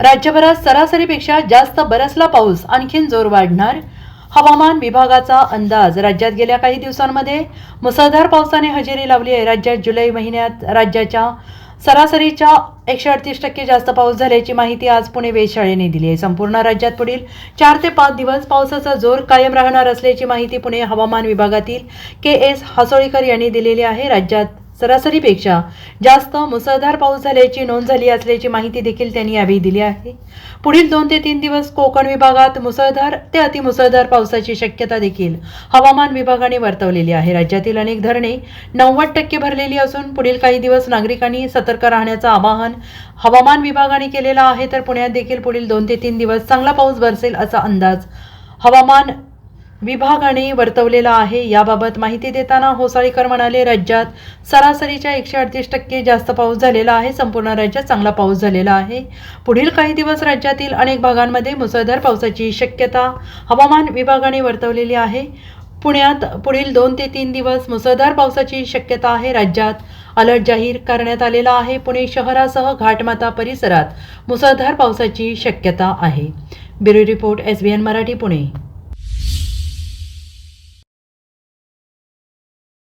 राज्यभरात सरासरीपेक्षा जास्त बरसला पाऊस आणखीन जोर वाढणार. हवामान विभागाचा अंदाज राज्यात गेल्या काही दिवसांमध्ये मुसळधार पावसाने हजेरी लावली आहे. राज्यात जुलै महिन्यात राज्याच्या सरासरीच्या एकशे अडतीस टक्के जास्त पाऊस झाल्याची माहिती आज पुणे वेधशाळेने दिली आहे. संपूर्ण राज्यात पुढील चार ते पाच दिवस पावसाचा जोर कायम राहणार असल्याची माहिती पुणे हवामान विभागातील के एस हासोळीकर यांनी दिलेली आहे. राज्यात सरासरीपेक्षा जास्त मुसळधार पाऊस झाल्याची नोंद झाली असल्याची माहिती देखील त्यांनी यावेळी दिली आहे. पुढील दोन ते तीन दिवस कोकण विभागात मुसळधार ते अतिमुसळधार पावसाची शक्यता देखील हवामान विभागाने वर्तवलेली आहे. राज्यातील अनेक धरणे नव्वद टक्के भरलेली असून पुढील काही दिवस नागरिकांनी सतर्क राहण्याचं आवाहन हवामान विभागाने केलेलं आहे. तर पुण्यात देखील पुढील दोन ते तीन दिवस चांगला पाऊस बरसेल असा अंदाज हवामान विभागाने वर्तवलेला आहे. याबाबत माहिती देताना होसाळीकर म्हणाले राज्यात सरासरीच्या एकशे अडतीस टक्के जास्त पाऊस झालेला आहे. संपूर्ण राज्यात चांगला पाऊस झालेला आहे. पुढील काही दिवस राज्यातील अनेक भागांमध्ये मुसळधार पावसाची शक्यता हवामान विभागाने वर्तवलेली आहे. पुण्यात पुढील दोन ते तीन दिवस मुसळधार पावसाची शक्यता आहे. राज्यात अलर्ट जाहीर करण्यात आलेला आहे. पुणे शहरासह घाटमाता परिसरात मुसळधार पावसाची शक्यता आहे. Bureau report S B N Marathi Pune.